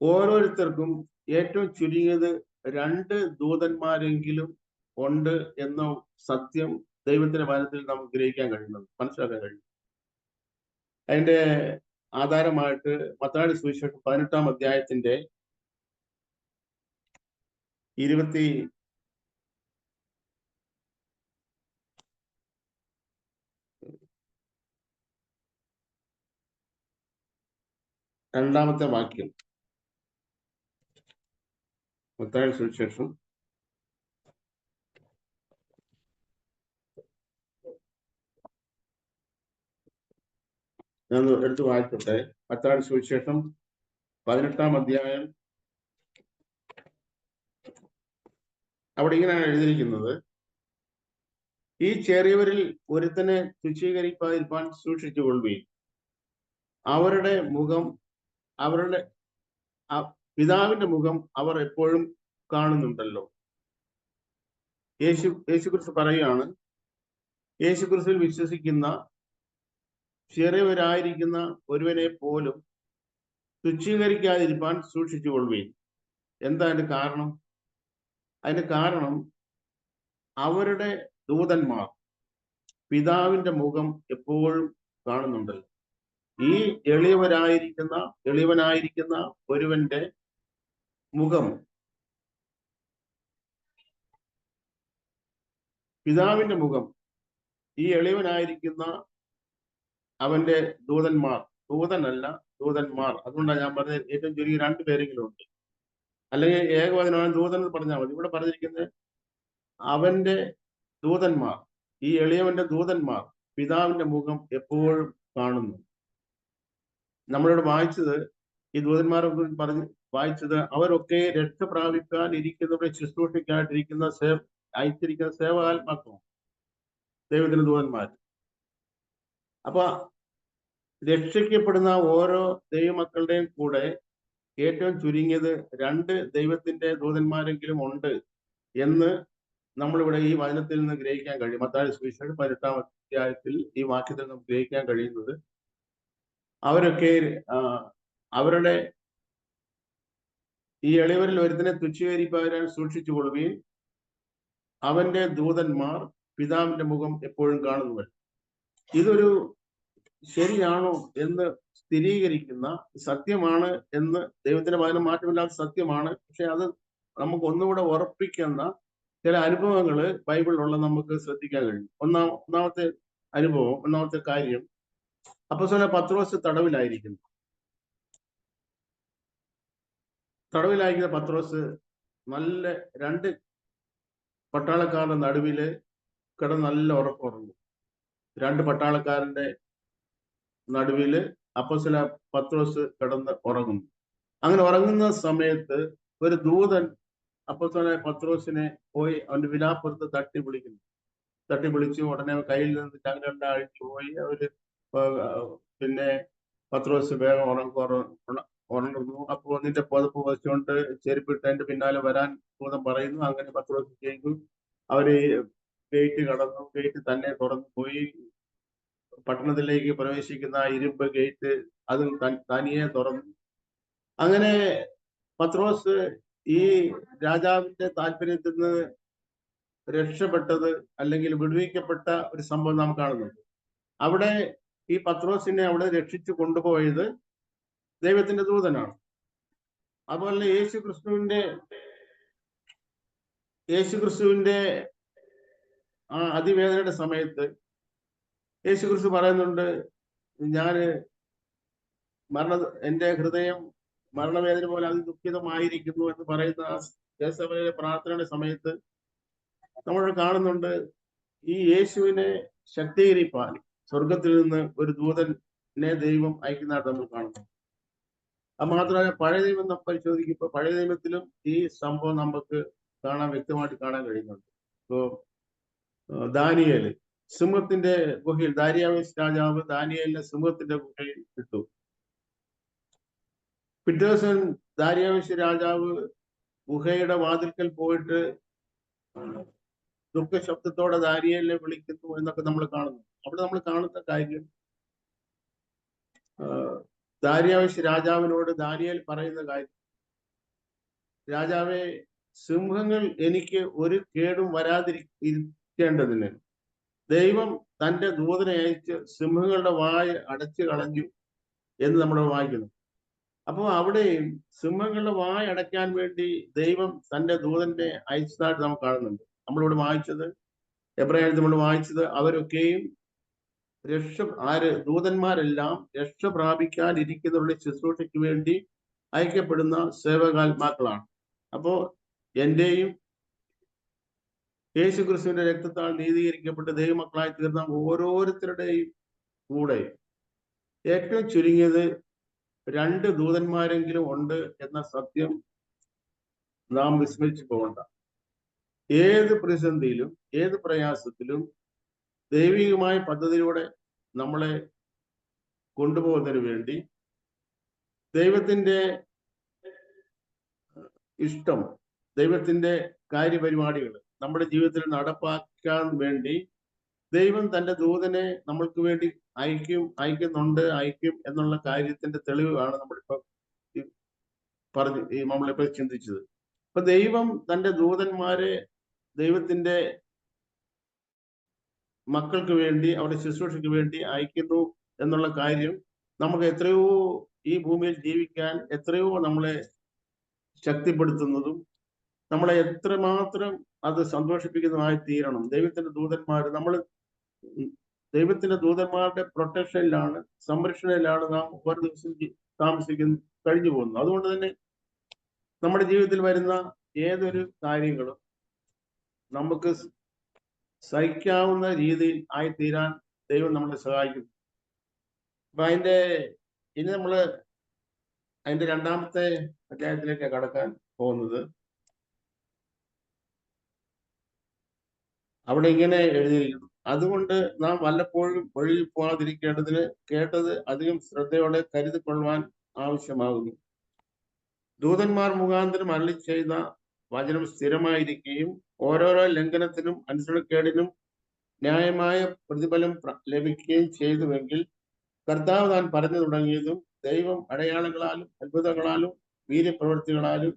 ഓരോരുത്തർക്കും ഏറ്റവും ചുരുങ്ങിയത് രണ്ട് ദൂതന്മാരെങ്കിലും ഉണ്ട് എന്ന സത്യം ദൈവത്തിന്റെ വനത്തിൽ നമുക്ക് ഗ്രഹിക്കാൻ കഴിയുന്നത്. മനസ്സിലാക്കാൻ കഴിയും അതിന്റെ ആധാരമായിട്ട് മത്താടി സുവിശേഷം പതിനെട്ടാം അധ്യായത്തിന്റെ ഇരുപത്തി രണ്ടാമത്തെ വാക്യം. മത്തായി സുവിശേഷം ഞാൻ എടുത്തു വായിക്കട്ടെ. മത്തായി സുവിശേഷം പതിനെട്ടാം അധ്യായം. അവിടെ ഇങ്ങനെയാണ് എഴുതിയിരിക്കുന്നത്. ഈ ചെറിയവരിൽ ഒരുത്തനെ തുച്ഛീകരിക്കാതിരിക്കാൻ സൂക്ഷിച്ചു കൊള്ളുകയും അവരുടെ മുഖം അവരുടെ പിതാവിന്റെ മുഖം അവർ എപ്പോഴും കാണുന്നുണ്ടല്ലോ. യേശു യേശുക്രിസ്തു പറയുകയാണ് യേശുക്രിസ്തുവിൽ വിശ്വസിക്കുന്ന ചെറിയവരായിരിക്കുന്ന ഒരുവനെ പോലും തുച്ഛീകരിക്കാതിരിക്കാൻ സൂക്ഷിച്ചു കൊള്ളുകയും എന്താ അതിന്റെ കാരണം? അതിന്റെ കാരണം അവരുടെ ദൂതന്മാർ പിതാവിന്റെ മുഖം എപ്പോഴും കാണുന്നുണ്ടല്ലോ. ഈ എളിയവരായിരിക്കുന്ന എളിയവനായിരിക്കുന്ന ഒരുവന്റെ മുഖം. പിതാവിന്റെ മുഖം. ഈ എളിവനായിരിക്കുന്ന അവന്റെ ദൂതന്മാർ. ദൂതനല്ല ദൂതന്മാർ. അതുകൊണ്ടാണ് ഞാൻ പറഞ്ഞത് ഏറ്റവും ചെറിയ രണ്ടു പേരെങ്കിലും ഉണ്ട്. അല്ലെങ്കിൽ ഏകവചനമാണ് ദൂതൻ എന്ന് പറഞ്ഞാൽ മതി. ഇവിടെ പറഞ്ഞിരിക്കുന്നത് അവന്റെ ദൂതന്മാർ. ഈ എളിയവന്റെ ദൂതന്മാർ പിതാവിന്റെ മുഖം എപ്പോഴും കാണുന്നു. നമ്മളിവിടെ വായിച്ചത് ഈ ദൂതന്മാരെ കുറിച്ച് പറഞ്ഞ് വായിച്ചത്. അവരൊക്കെ രക്ഷ പ്രാപിക്കാൻ ഇരിക്കുന്നവരെ ശുശ്രൂഷിക്കാണ്ടിരിക്കുന്ന സേവ അയച്ചിരിക്കുന്ന സേവകാത്മാക്കും ദൈവത്തിന്റെ ദൂതന്മാർ. അപ്പൊ രക്ഷിക്കപ്പെടുന്ന ഓരോ ദൈവമക്കളുടെയും കൂടെ ഏറ്റവും ചുരുങ്ങിയത് രണ്ട് ദൈവത്തിന്റെ ദൂതന്മാരെങ്കിലും ഉണ്ട് എന്ന് നമ്മളിവിടെ ഈ വചനത്തിൽ നിന്ന് ഗ്രഹിക്കാൻ കഴിയും. മത്തായ സുവിശേഷം പതിനെട്ടാം അധ്യായത്തിൽ ഈ വാക്യത്തിൽ നമുക്ക് ഗ്രഹിക്കാൻ കഴിയുന്നത്. അവരൊക്കെ അവരുടെ ഈ എളിയവരിൽ ഒരുത്തിനെ തുച്ഛീകരിപ്പാൻ സൂക്ഷിച്ചു കൊള്ളുകയും അവന്റെ ദൂതന്മാർ പിതാവിന്റെ മുഖം എപ്പോഴും കാണുന്നവർ. ഇതൊരു ശരിയാണോ എന്ന് സ്ഥിരീകരിക്കുന്ന സത്യമാണ് എന്ന് ദൈവത്തിന്റെ വചനം മാറ്റമില്ലാത്ത സത്യമാണ്. പക്ഷെ അത് നമുക്ക് ഒന്നുകൂടെ ഉറപ്പിക്കുന്ന ചില അനുഭവങ്ങൾ ബൈബിളിലുള്ള നമുക്ക് ശ്രദ്ധിക്കാൻ കഴിയും. ഒന്നാം ഒന്നാമത്തെ അനുഭവം ഒന്നാമത്തെ കാര്യം അപ്പസ്വല പത്രോസ് തടവിലായിരിക്കുന്നു. തടവിലായിരിക്കുന്ന പത്രോസ് നല്ല രണ്ട് പട്ടാളക്കാരുടെ നടുവിൽ കിടന്ന് നല്ല ഉറപ്പുറങ്ങും രണ്ട് പട്ടാളക്കാരന്റെ നടുവിൽ അപ്പസില പത്രോസ് കിടന്ന് ഉറങ്ങുന്നു. അങ്ങനെ ഉറങ്ങുന്ന സമയത്ത് ഒരു ദൂതൻ അപ്പസ്വല പത്രോസിനെ പോയി അവന്റെ വിലാപ്പുറത്ത് തട്ടി വിളിക്കുന്നു. തട്ടി വിളിച്ചു ഉടനെ കയ്യിൽ നിന്ന് ചങ്ങല അഴിച്ചു പോയി. അവർ പിന്നെ പത്രോസ് വേഗം ഉറങ്ങ ഉണർന്നു അപ്പോൾ നിന്റെ പുതപ്പ് വച്ചുകൊണ്ട് ചെരുപ്പിട്ട് അതിന്റെ പിന്നാലെ വരാൻ ഭൂതം പറയുന്നു. അങ്ങനെ പത്രോസ് ചെയ്തു അവർ ഗേറ്റ് കടന്നു. ഗേറ്റ് തന്നെ തുറന്നു പോയി. പട്ടണത്തിലേക്ക് പ്രവേശിക്കുന്ന ഇരുമ്പ് ഗേറ്റ് അത് തനിയെ തുറന്നു. അങ്ങനെ പത്രോസ് ഈ രാജാവിന്റെ താല്പര്യത്തിൽ നിന്ന് രക്ഷപ്പെട്ടത് അല്ലെങ്കിൽ വിടുവിക്കപ്പെട്ട ഒരു സംഭവം നാം കാണുന്നുണ്ട്. അവിടെ ഈ പത്രോസിനെ അവിടെ രക്ഷിച്ചു കൊണ്ടുപോയത് ദൈവത്തിന്റെ ദൂതനാണ്. അതുപോലെ യേശു ക്രിസ്തുവിന്റെ യേശു ക്രിസ്തുവിന്റെ ആ അതിവേദനയുടെ സമയത്ത് യേശു ക്രിസ്തു പറയുന്നുണ്ട് ഞാൻ മരണ എന്റെ ഹൃദയം മരണവേദന പോലെ അതിദുഃഖിതമായിരിക്കുന്നു എന്ന് പറയുന്ന യേശവയുടെ പ്രാർത്ഥനയുടെ സമയത്ത് നമ്മൾ കാണുന്നുണ്ട് ഈ യേശുവിനെ ശക്തീകരിപ്പാൻ സ്വർഗത്തിൽ നിന്ന് ഒരു ദൂതനെ ദൈവം അയക്കുന്നതായിട്ട് നമ്മൾ കാണുന്നു. അത് മാത്രമല്ല പഴയ നിയമം നമ്മൾ പരിശോധിക്കുമ്പോൾ പഴയ നിയമത്തിലും ഈ സംഭവം നമുക്ക് കാണാൻ വ്യക്തമായിട്ട് കാണാൻ കഴിയുന്നുണ്ട്. ഇപ്പോ ദാനിയേൽ സിംഹത്തിന്റെ ഗുഹയിൽ ദാരിയാവേശ് രാജാവ് ദാനിയേലിനെ സിംഹത്തിന്റെ ഗുഹയിൽ ഇട്ടു. പിറ്റേ ദിവസം ദാരിയാവേശ് രാജാവ് ഗുഹയുടെ വാതിൽക്കൽ പോയിട്ട് ദുഃഖ ശബ്ദത്തോടെ ദാരിയലിനെ വിളിക്കുന്നു എന്നൊക്കെ നമ്മൾ കാണുന്നു. അവിടെ നമ്മൾ കാണുന്ന കാര്യം ദാരിയാവശ്യ രാജാവിനോട് ദാനിയൽ പറയുന്ന കാര്യം. രാജാവെ സിംഹങ്ങൾ എനിക്ക് ഒരു കേടും വരാതിരിക്കേണ്ടതിന് ദൈവം തന്റെ ദൂതനെ അയച്ച് സിംഹങ്ങളുടെ വായ അടച്ചു കളഞ്ഞു എന്ന് നമ്മൾ വായിക്കുന്നു. അപ്പോൾ അവിടെയും സിംഹങ്ങളുടെ വായ അടയ്ക്കാൻ വേണ്ടി ദൈവം തന്റെ ദൂതന്റെ അയച്ചതായിട്ട് നാം കാണുന്നുണ്ട്. നമ്മളിവിടെ വായിച്ചത് എബ്രാഹിം നമ്മൾ വായിച്ചത് അവരൊക്കെയും രക്ഷ ആര് ദൂതന്മാരെല്ലാം രക്ഷ പ്രാപിക്കാനിരിക്കുന്നവരുടെ ശുശ്രൂഷയ്ക്ക് വേണ്ടി അയക്കപ്പെടുന്ന സേവകാത്മാക്കളാണ്. അപ്പോ എന്റെയും യേശു ക്രിസ്തുവിന്റെ രക്തത്താൽ നീതീകരിക്കപ്പെട്ട് ദൈവമക്കളായി തീർന്ന ഓരോരുത്തരുടെയും കൂടെ ഏറ്റവും ചുരുങ്ങിയത് രണ്ട് ദൂതന്മാരെങ്കിലും ഉണ്ട് എന്ന സത്യം നാം വിസ്മരിച്ചു പോകണ്ട. ഏത് പ്രതിസന്ധിയിലും ഏത് പ്രയാസത്തിലും ദൈവികമായ പദ്ധതിയിലൂടെ നമ്മളെ കൊണ്ടുപോകുന്നതിന് വേണ്ടി ദൈവത്തിന്റെ ഇഷ്ടം ദൈവത്തിന്റെ കാര്യപരിപാടികൾ നമ്മുടെ ജീവിതത്തിൽ നടപ്പാക്കാൻ വേണ്ടി ദൈവം തന്റെ ദൂതനെ നമ്മൾക്ക് വേണ്ടി അയക്കും അയക്കുന്നുണ്ട് അയക്കും എന്നുള്ള കാര്യത്തിന്റെ തെളിവാണ് നമ്മളിപ്പോ പറഞ്ഞു ഈ നമ്മളിപ്പോ ചിന്തിച്ചത്. അപ്പൊ ദൈവം തന്റെ ദൂതന്മാരെ ദൈവത്തിന്റെ മക്കൾക്ക് വേണ്ടി അവരുടെ ശുശ്രൂഷയ്ക്ക് വേണ്ടി അയക്കുന്നു എന്നുള്ള കാര്യം നമുക്ക് എത്രയോ ഈ ഭൂമിയിൽ ജീവിക്കാൻ എത്രയോ നമ്മളെ ശക്തിപ്പെടുത്തുന്നതും നമ്മളെ എത്രമാത്രം അത് സന്തോഷിപ്പിക്കുന്നതായി തീരണം. ദൈവത്തിന്റെ ദൂതന്മാർ നമ്മൾ ദൈവത്തിന്റെ ദൂതന്മാരുടെ പ്രൊട്ടക്ഷനിലാണ് സംരക്ഷണയിലാണ് നാം ഓരോ ദിവസം താമസിക്കുന്ന കഴിഞ്ഞു പോകുന്നത്. അതുകൊണ്ട് തന്നെ നമ്മുടെ ജീവിതത്തിൽ വരുന്ന ഏതൊരു കാര്യങ്ങളും നമുക്ക് സഹിക്കാവുന്ന രീതിയിൽ ആയിത്തീരാൻ ദൈവം നമ്മളെ സഹായിക്കും. അപ്പൊ അതിന്റെ ഇനി നമ്മൾ അതിന്റെ രണ്ടാമത്തെ അധ്യായത്തിലേക്ക് കടക്കാൻ പോകുന്നത് അവിടെ ഇങ്ങനെ എഴുതിയിരിക്കുന്നു. അതുകൊണ്ട് നാം വല്ലപ്പോഴും ഒഴുകി പോകാതിരിക്കേണ്ടതിന് കേട്ടത് അധികം ശ്രദ്ധയോടെ കരുതിക്കൊള്ളുവാൻ ആവശ്യമാകുന്നു. ദൂതന്മാർ മുഖാന്തരം അരളി ചെയ്ത വചനം സ്ഥിരമായിരിക്കുകയും ഓരോരോ ലംഘനത്തിനും അനുസരണക്കേടിനും ന്യായമായ പ്രതിഫലം ലഭിക്കുകയും ചെയ്തുവെങ്കിൽ കർത്താവ് താൻ പറഞ്ഞു തുടങ്ങിയതും ദൈവം അടയാളങ്ങളാലും അത്ഭുതങ്ങളാലും വീര്യപ്രവൃത്തികളാലും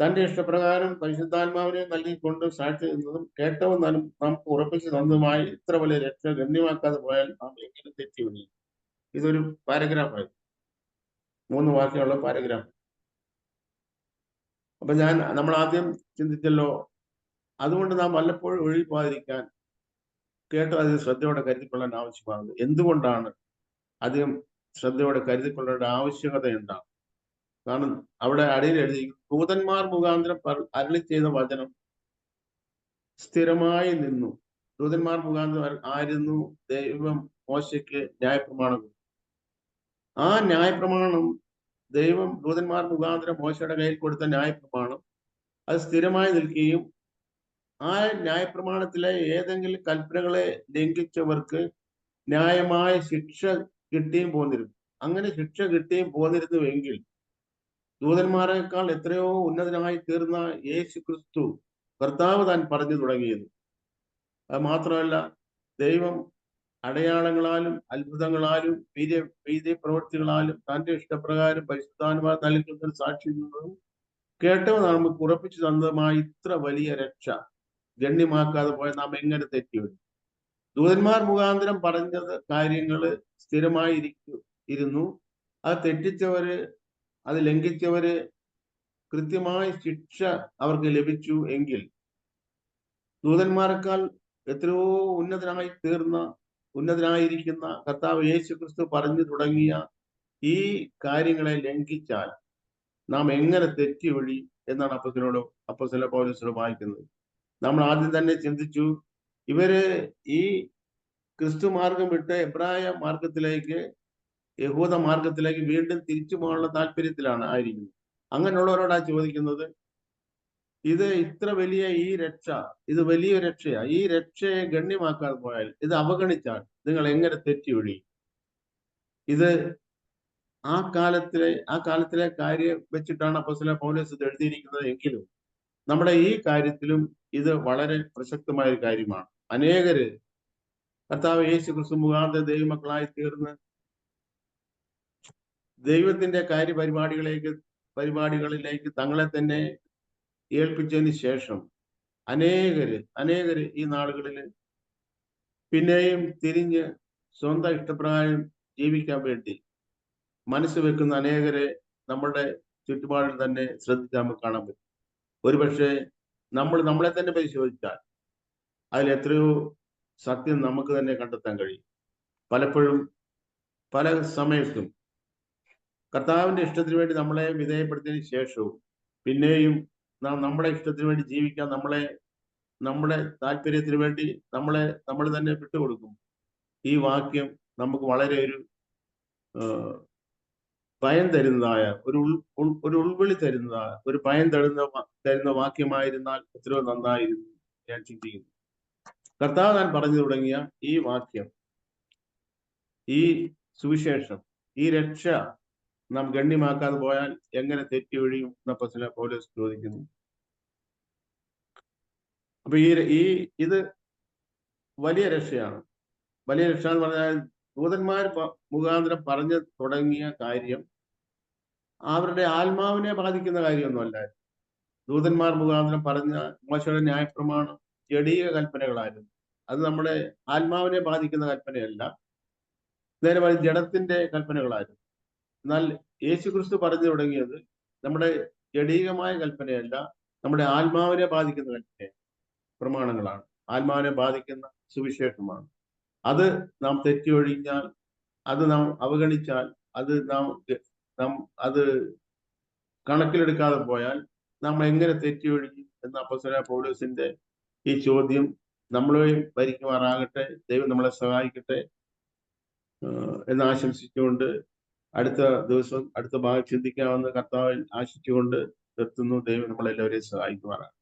തന്റെ ഇഷ്ടപ്രകാരം പരിശുദ്ധാത്മാവിനെ നൽകിക്കൊണ്ട് സാക്ഷി നിന്നതും കേട്ടവും നമുക്ക് ഉറപ്പിച്ചു തന്നതുമായി ഇത്ര വലിയ രക്ഷ ഗണ്യമാക്കാതെ പോയാൽ നാം എങ്ങനെ തെറ്റി ഇതൊരു പാരഗ്രാഫായി മൂന്ന് വാക്കിയുള്ള പാരഗ്രാഫ് അപ്പൊ ഞാൻ നമ്മൾ ആദ്യം ചിന്തിച്ചല്ലോ അതുകൊണ്ട് നാം വല്ലപ്പോഴും ഒഴുകി പോകാതിരിക്കാൻ കേട്ടത് അത് ശ്രദ്ധയോടെ കരുതിക്കൊള്ളാൻ ആവശ്യമാണ്. എന്തുകൊണ്ടാണ് അധികം ശ്രദ്ധയോടെ കരുതിക്കൊള്ളേണ്ട ആവശ്യകത എന്താണ് കാരണം അവിടെ അടിയിൽ എഴുതി ദൂതന്മാർ മുഖാന്തരം അരളി ചെയ്ത വചനം സ്ഥിരമായി നിന്നു. ദൂതന്മാർ മുഖാന്തരം ആയിരുന്നു ദൈവം മോശയ്ക്ക് ന്യായപ്രമാണം ആ ന്യായപ്രമാണം ദൈവം ദൂതന്മാർ മുഖാന്തരം മോശയുടെ കയ്യിൽ കൊടുത്ത ന്യായപ്രമാണം അത് സ്ഥിരമായി നിൽക്കുകയും ആ ന്യായപ്രമാണത്തിലെ ഏതെങ്കിലും കൽപ്പനകളെ ലംഘിച്ചവർക്ക് ന്യായമായ ശിക്ഷ കിട്ടിയും പോന്നിരുന്നു. അങ്ങനെ ശിക്ഷ കിട്ടിയും പോന്നിരുന്നുവെങ്കിൽ ദൂതന്മാരെക്കാൾ എത്രയോ ഉന്നതനായി തീർന്ന യേശു ക്രിസ്തു കർത്താവ് താൻ പറഞ്ഞു തുടങ്ങിയത്. അത് മാത്രമല്ല ദൈവം അടയാളങ്ങളാലും അത്ഭുതങ്ങളാലും വീര്യ വീര്യ പ്രവൃത്തികളാലും തന്റെ ഇഷ്ടപ്രകാരം പരിശുദ്ധാനുമാർ നൽകുന്ന സാക്ഷി കേട്ടവ നമുക്ക് ഉറപ്പിച്ചു തന്നതുമായ ഇത്ര വലിയ രക്ഷ ഗണ്യമാക്കാതെ പോയ നാം എങ്ങനെ തെറ്റിവരും ദൂതന്മാർ മുഖാന്തരം പറഞ്ഞത് കാര്യങ്ങൾ സ്ഥിരമായി ഇരുന്നു. അത് തെറ്റിച്ചവര് അത് ലംഘിച്ചവര് കൃത്യമായ ശിക്ഷ അവർക്ക് ലഭിച്ചു എങ്കിൽ ദൂതന്മാരെക്കാൾ എത്രയോ ഉന്നതനായി തീർന്ന ഉന്നതനായിരിക്കുന്ന കർത്താവ് യേശു ക്രിസ്തു പറഞ്ഞു തുടങ്ങിയ ഈ കാര്യങ്ങളെ ലംഘിച്ചാൽ നാം എങ്ങനെ തെറ്റി വഴി എന്നാണ് അപ്പസിനോട് അപ്പസിലെ പോലീസിനോട് വായിക്കുന്നത്. നമ്മൾ ആദ്യം തന്നെ ചിന്തിച്ചു ഇവർ ഈ ക്രിസ്തു മാർഗം വിട്ട് എബ്രായ മാർഗത്തിലേക്ക് യഹൂദ മാർഗത്തിലേക്ക് വീണ്ടും തിരിച്ചു പോകാനുള്ള താല്പര്യത്തിലാണ് ആയിരിക്കുന്നത്. അങ്ങനെയുള്ളവരോടാ ചോദിക്കുന്നത് ഇത് ഇത്ര വലിയ ഈ രക്ഷ ഇത് വലിയ രക്ഷയാ. ഈ രക്ഷയെ ഗണ്യമാക്കാതെ പോയാൽ ഇത് അവഗണിച്ചാൽ നിങ്ങൾ എങ്ങനെ തെറ്റി ഒഴി ഇത് ആ കാലത്തിലെ ആ കാലത്തിലെ കാര്യം വെച്ചിട്ടാണ് അപ്പസ്ല പൗലോസ് ഇത് എഴുതിയിരിക്കുന്നത് എങ്കിലും നമ്മുടെ ഈ കാര്യത്തിലും ഇത് വളരെ പ്രസക്തമായ ഒരു കാര്യമാണ്. അനേകര് കർത്താവ് യേശു ക്രിസ്തു മുഖാന്ത ദൈവമക്കളായി തീർന്ന് ദൈവത്തിന്റെ കാര്യപരിപാടികളിലേക്ക് പരിപാടികളിലേക്ക് തങ്ങളെ തന്നെ ഏൽപ്പിച്ചതിന് ശേഷം അനേകര് അനേകര് ഈ നാളുകളിൽ പിന്നെയും തിരിഞ്ഞ് സ്വന്തം ഇഷ്ടപ്രകാരം ജീവിക്കാൻ വേണ്ടി മനസ്സ് വെക്കുന്ന അനേകരെ നമ്മുടെ ചുറ്റുപാടിൽ തന്നെ ശ്രദ്ധിച്ചാൽ നമുക്ക് കാണാൻ പറ്റും. ഒരുപക്ഷെ നമ്മൾ നമ്മളെ തന്നെ പരിശോധിച്ചാൽ അതിൽ എത്രയോ സത്യം നമുക്ക് തന്നെ കണ്ടെത്താൻ കഴിയും. പലപ്പോഴും പല സമയത്തും കർത്താവിന്റെ ഇഷ്ടത്തിന് വേണ്ടി നമ്മളെ വിധേയപ്പെടുത്തിയതിന് ശേഷവും പിന്നെയും നാം നമ്മുടെ ഇഷ്ടത്തിന് വേണ്ടി ജീവിക്കാൻ നമ്മളെ നമ്മുടെ താല്പര്യത്തിന് വേണ്ടി നമ്മളെ നമ്മൾ തന്നെ വിട്ടുകൊടുക്കും. ഈ വാക്യം നമുക്ക് വളരെ ഒരു ഭയം തരുന്നതായ ഒരു ഒരു ഉൾവിളി തരുന്നതായ ഒരു ഭയം തരുന്ന തരുന്ന വാക്യമായിരുന്നാൽ എത്രയോ നന്നായിരുന്നു ഞാൻ ചിന്തിക്കുന്നു. കർത്താവ് ഞാൻ പറഞ്ഞു തുടങ്ങിയ ഈ വാക്യം ഈ സുവിശേഷം ഈ രക്ഷ നാം ഗണ്യമാക്കാതെ പോയാൽ എങ്ങനെ തെറ്റി ഒഴിയും എന്നപ്പോ ചില പോലീസ് ചോദിക്കുന്നു. അപ്പൊ ഈ ഈ ഇത് വലിയ രക്ഷയാണ്. വലിയ രക്ഷ എന്ന് പറഞ്ഞാൽ ദൂതന്മാർ മുഖാന്തരം പറഞ്ഞു തുടങ്ങിയ കാര്യം അവരുടെ ആത്മാവിനെ ബാധിക്കുന്ന കാര്യമൊന്നുമല്ല. ദൂതന്മാർ മുഖാന്തരം പറഞ്ഞ മോശയുടെ ന്യായപ്രമാണം ജടീയ കൽപ്പനകളായിരുന്നു. അത് നമ്മുടെ ആത്മാവിനെ ബാധിക്കുന്ന കൽപ്പനയല്ല. നേരെ ജഡത്തിന്റെ കൽപ്പനകളായിരുന്നു. എന്നാൽ യേശു ക്രിസ്തു പറഞ്ഞു തുടങ്ങിയത് നമ്മുടെ ജടീകമായ കൽപ്പനയല്ല നമ്മുടെ ആത്മാവിനെ ബാധിക്കുന്ന കൽപ്പന പ്രമാണങ്ങളാണ്. ആത്മാവിനെ ബാധിക്കുന്ന സുവിശേഷമാണ്. അത് നാം തെറ്റിയൊഴിഞ്ഞാൽ അത് നാം അവഗണിച്ചാൽ അത് നാം നാം അത് കണക്കിലെടുക്കാതെ പോയാൽ നമ്മൾ എങ്ങനെ തെറ്റിയൊഴിക്കും എന്ന അപ്പസര പൗലോസിന്റെ ഈ ചോദ്യം നമ്മളെയും ഭരിക്കുമാറാകട്ടെ ദൈവം നമ്മളെ സഹായിക്കട്ടെ എന്ന് ആശംസിച്ചുകൊണ്ട് അടുത്ത ദിവസം അടുത്ത ഭാഗം ചിന്തിക്കാമെന്ന് കർത്താവിൽ ആശിച്ചുകൊണ്ട് നിർത്തുന്നു. ദൈവം നമ്മളെല്ലാവരെയും സഹായിക്കുമാറാണ്